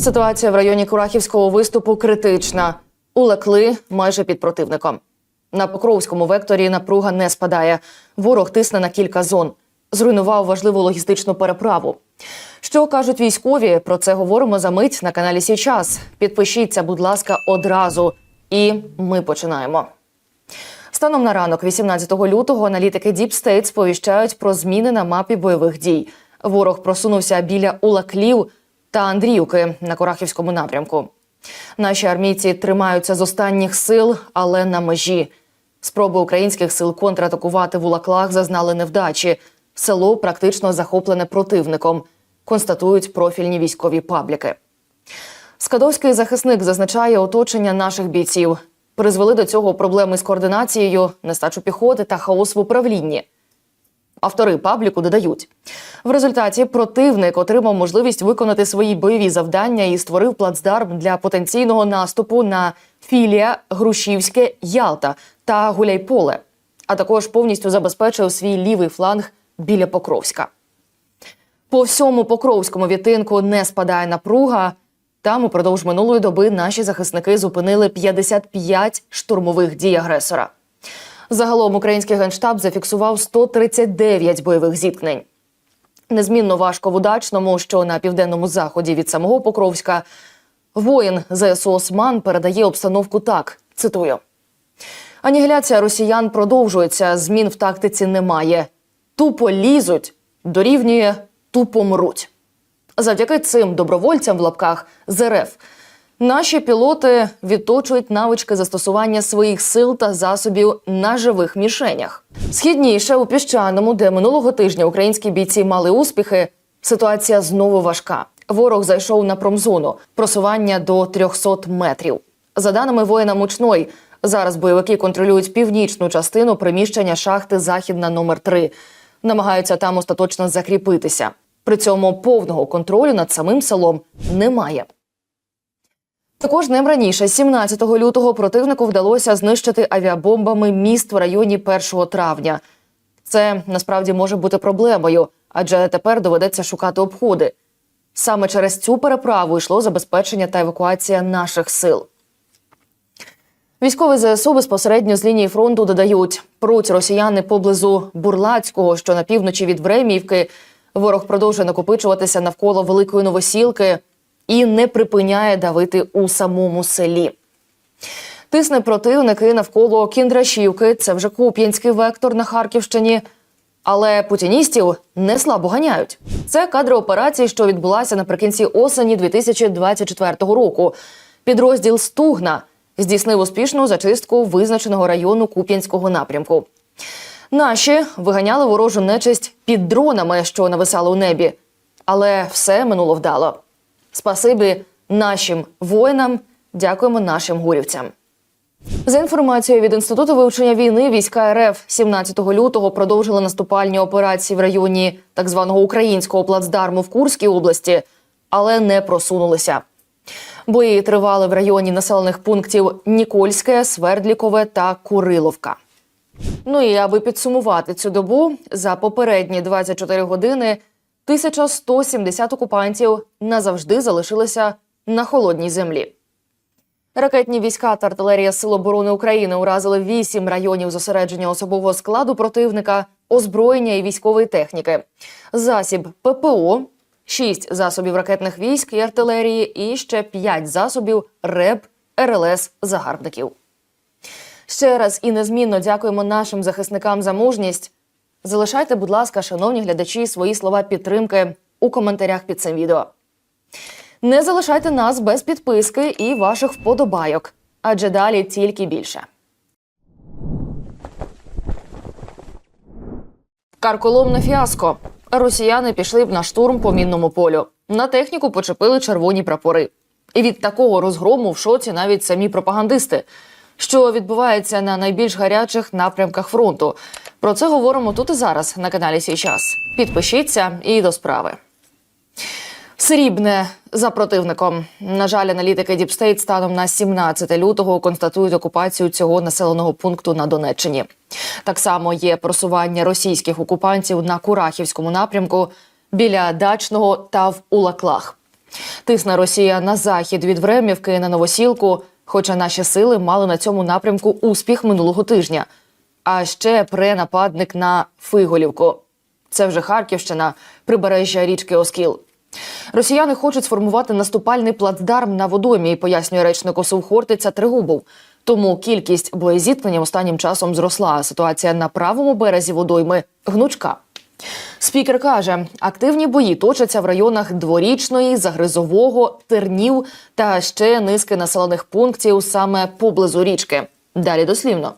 Ситуація в районі Курахівського виступу критична. Улекли майже під противником. На Покровському векторі напруга не спадає. Ворог тисне на кілька зон. Зруйнував важливу логістичну переправу. Що кажуть військові? Про це говоримо за мить на каналі Січас. Підпишіться, будь ласка, одразу. І ми починаємо. Станом на ранок, 18 лютого, аналітики Deep State сповіщають про зміни на мапі бойових дій. Ворог просунувся біля Улаклів та Андріївки на Корахівському напрямку. Наші армійці тримаються з останніх сил, але на межі. Спроби українських сил контратакувати в Улаклах зазнали невдачі. Село практично захоплене противником, констатують профільні військові пабліки. Скадовський захисник зазначає оточення наших бійців. Призвели до цього проблеми з координацією, нестачу піхоти та хаос в управлінні. Автори пабліку додають, в результаті противник отримав можливість виконати свої бойові завдання і створив плацдарм для потенційного наступу на філія Грушівське Ялта та Гуляйполе, а також повністю забезпечив свій лівий фланг біля Покровська. По всьому Покровському відтинку не спадає напруга. Там упродовж минулої доби наші захисники зупинили 55 штурмових дій агресора. Загалом український генштаб зафіксував 139 бойових зіткнень. Незмінно важко в удачному, що на південному заході від самого Покровська воїн ЗСУ Осман передає обстановку так. Цитую: анігіляція росіян продовжується. Змін в тактиці немає. Тупо лізуть, дорівнює тупо мруть. Завдяки цим добровольцям в лапках з РФ наші пілоти відточують навички застосування своїх сил та засобів на живих мішенях. Східніше у піщаному, де минулого тижня українські бійці мали успіхи, ситуація знову важка. Ворог зайшов на промзону просування до 300 метрів. За даними воїна Мучной, зараз бойовики контролюють північну частину приміщення шахти Західна номер 3 намагаються там остаточно закріпитися. При цьому повного контролю над самим селом немає. Також днем раніше, 17 лютого, противнику вдалося знищити авіабомбами міст в районі 1 травня. Це насправді може бути проблемою, адже тепер доведеться шукати обходи. Саме через цю переправу йшло забезпечення та евакуація наших сил. Військові ЗСУ безпосередньо з лінії фронту додають, пруть росіяни поблизу Бурлацького, що на півночі від Времівки. Ворог продовжує накопичуватися навколо великої новосілки і не припиняє давити у самому селі. Тисне противники навколо Кіндрашівки. Це вже Куп'янський вектор на Харківщині. Але путіністів не слабо ганяють. Це кадри операції, що відбулася наприкінці осені 2024 року. Підрозділ Стугна здійснив успішну зачистку визначеного району Куп'янського напрямку. Наші виганяли ворожу нечисть під дронами, що нависали у небі. Але все минуло вдало. Спасибі нашим воїнам, дякуємо нашим гурівцям. За інформацією від інституту вивчення війни, війська РФ 17 лютого продовжили наступальні операції в районі так званого українського плацдарму в Курській області, але не просунулися. Бої тривали в районі населених пунктів Нікольське, Свердлікове та Куриловка. Ну і аби підсумувати цю добу, за попередні 24 години 1170 окупантів назавжди залишилися на холодній землі. Ракетні війська та артилерія Сил оборони України уразили вісім районів зосередження особового складу противника, озброєння і військової техніки, засіб ППО, шість засобів ракетних військ і артилерії, і ще п'ять засобів РЕБ, РЛС загарбників. Ще раз і незмінно дякуємо нашим захисникам за мужність. Залишайте, будь ласка, шановні глядачі, свої слова підтримки у коментарях під цим відео. Не залишайте нас без підписки і ваших вподобайок, адже далі тільки більше. Карколомне фіаско. Росіяни пішли на штурм по мінному полю. На техніку почепили червоні прапори. І від такого розгрому в шоці навіть самі пропагандисти. Що відбувається на найбільш гарячих напрямках фронту? Про це говоримо тут і зараз на каналі Сій час. Підпишіться і до справи. Срібне за противником. На жаль, аналітики Діпстейт станом на 17 лютого констатують окупацію цього населеного пункту на Донеччині. Так само є просування російських окупантів на Курахівському напрямку біля дачного та в Улаклах. Тисне Росія на захід від Времівки на Новосілку, хоча наші сили мали на цьому напрямку успіх минулого тижня. А ще пренападник на Фиголівку. Це вже Харківщина, прибережжя річки Оскіл. Росіяни хочуть сформувати наступальний плацдарм на водомі, пояснює речник ОСУ Хортиця Тригубов. Тому кількість боєзіткнень останнім часом зросла. а Ситуація на правому березі водойми гнучка. Спікер каже, активні бої точаться в районах дворічної, загризового, тернів та ще низки населених пунктів саме поблизу річки. Далі дослівно.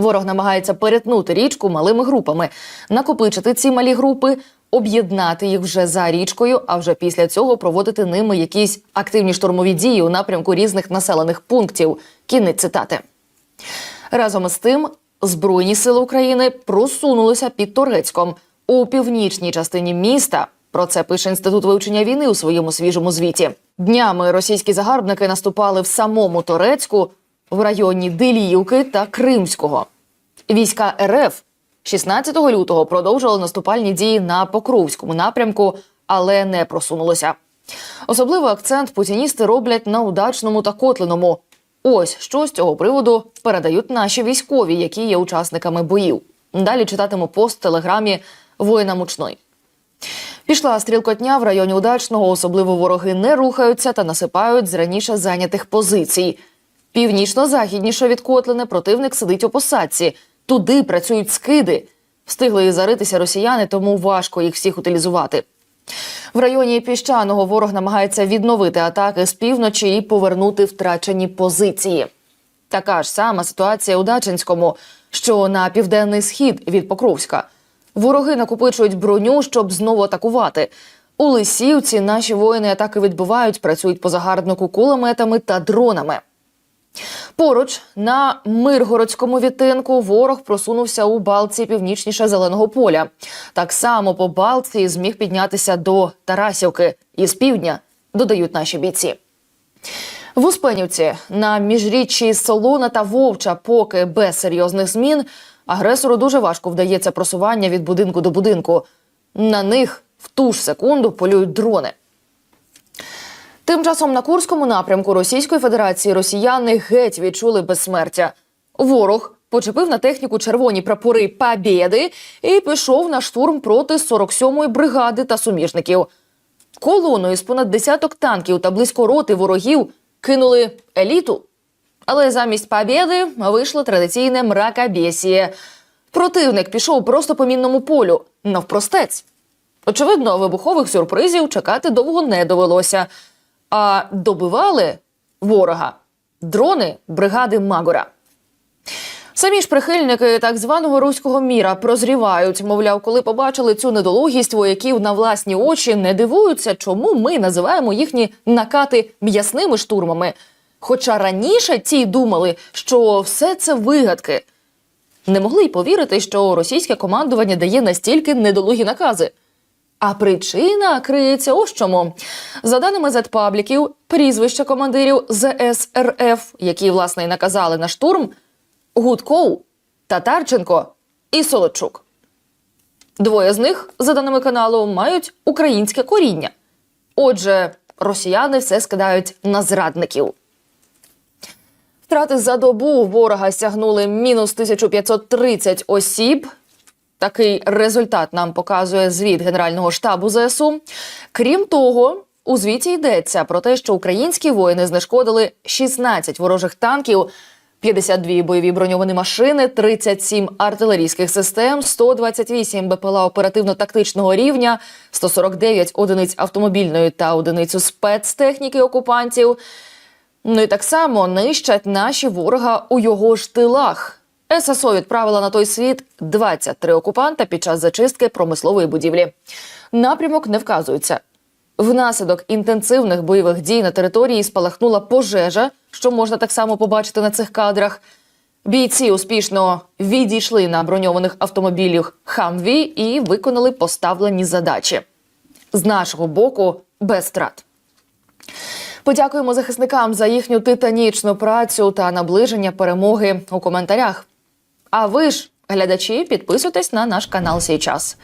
Ворог намагається перетнути річку малими групами, накопичити ці малі групи, об'єднати їх вже за річкою, а вже після цього проводити ними якісь активні штурмові дії у напрямку різних населених пунктів. Кінець цитати. Разом із тим, Збройні сили України просунулися під Торецьком у північній частині міста. Про це пише інститут вивчення війни у своєму свіжому звіті. Днями російські загарбники наступали в самому Торецьку, в районі Деліївки та Кримського. Війська РФ 16 лютого продовжували наступальні дії на Покровському напрямку, але не просунулися. Особливий акцент путіністи роблять на удачному та котлиному. Ось що з цього приводу передають наші військові, які є учасниками боїв. Далі читатиму пост в телеграмі воїна мучной. Пішла стрілкотня в районі удачного. Особливо вороги не рухаються та насипають з раніше зайнятих позицій. Північно-західніше від Котлини противник сидить у посадці. Туди працюють скиди. Встигли заритися росіяни, тому важко їх всіх утилізувати. В районі піщаного ворог намагається відновити атаки з півночі і повернути втрачені позиції. Така ж сама ситуація у Дачинському, що на південний схід від Покровська. Вороги накопичують броню, щоб знову атакувати. У Лисівці наші воїни атаки відбивають, працюють по загарбнику кулеметами та дронами. Поруч на Миргородському відтинку ворог просунувся у балці північніше зеленого поля. Так само по балці зміг піднятися до Тарасівки із півдня, додають наші бійці. В Успенівці на міжріччі Солона та Вовча, поки без серйозних змін, агресору дуже важко вдається просування від будинку до будинку. На них в ту ж секунду полюють дрони. Тим часом на Курському напрямку Російської Федерації росіяни геть відчули безсмертя. Ворог почепив на техніку червоні прапори Побєди і пішов на штурм проти 47-ї бригади та суміжників. Колоною з понад десяток танків та близько роти ворогів кинули еліту. Але замість Побєди вийшло традиційне мракобєсіє. Противник пішов просто по мінному полю навпростець. Очевидно, вибухових сюрпризів чекати довго не довелося. А добивали ворога дрони бригади Магора. Самі ж прихильники так званого руського міра прозрівають. Мовляв, коли побачили цю недолугість вояків на власні очі, не дивуються, чому ми називаємо їхні накати м'ясними штурмами. Хоча раніше ті думали, що все це вигадки. Не могли й повірити, що російське командування дає настільки недолугі накази. А причина криється ось чому. За даними зетпабліків, прізвища командирів ЗСРФ, які власне й наказали на штурм, Гудков, Татарченко і Солодчук. Двоє з них, за даними каналу, мають українське коріння. Отже, росіяни все скидають на зрадників. Втрати за добу ворога сягнули мінус 1530 осіб. Такий результат нам показує звіт Генерального штабу ЗСУ. Крім того, у звіті йдеться про те, що українські воїни знешкодили 16 ворожих танків, 52 бойові броньовані машини, 37 артилерійських систем, 128 БПЛА оперативно-тактичного рівня, 149 одиниць автомобільної та одиницю спецтехніки окупантів. Ну і так само нищать наші ворога у його ж тилах. ССО відправила на той світ 23 окупанта під час зачистки промислової будівлі. Напрямок не вказується. Внаслідок інтенсивних бойових дій на території спалахнула пожежа, що можна так само побачити на цих кадрах. Бійці успішно відійшли на броньованих автомобілях Хамві і виконали поставлені задачі. З нашого боку без втрат. Подякуємо захисникам за їхню титанічну працю та наближення перемоги у коментарях. А ви ж, глядачі, підписуйтесь на наш канал «Сей час.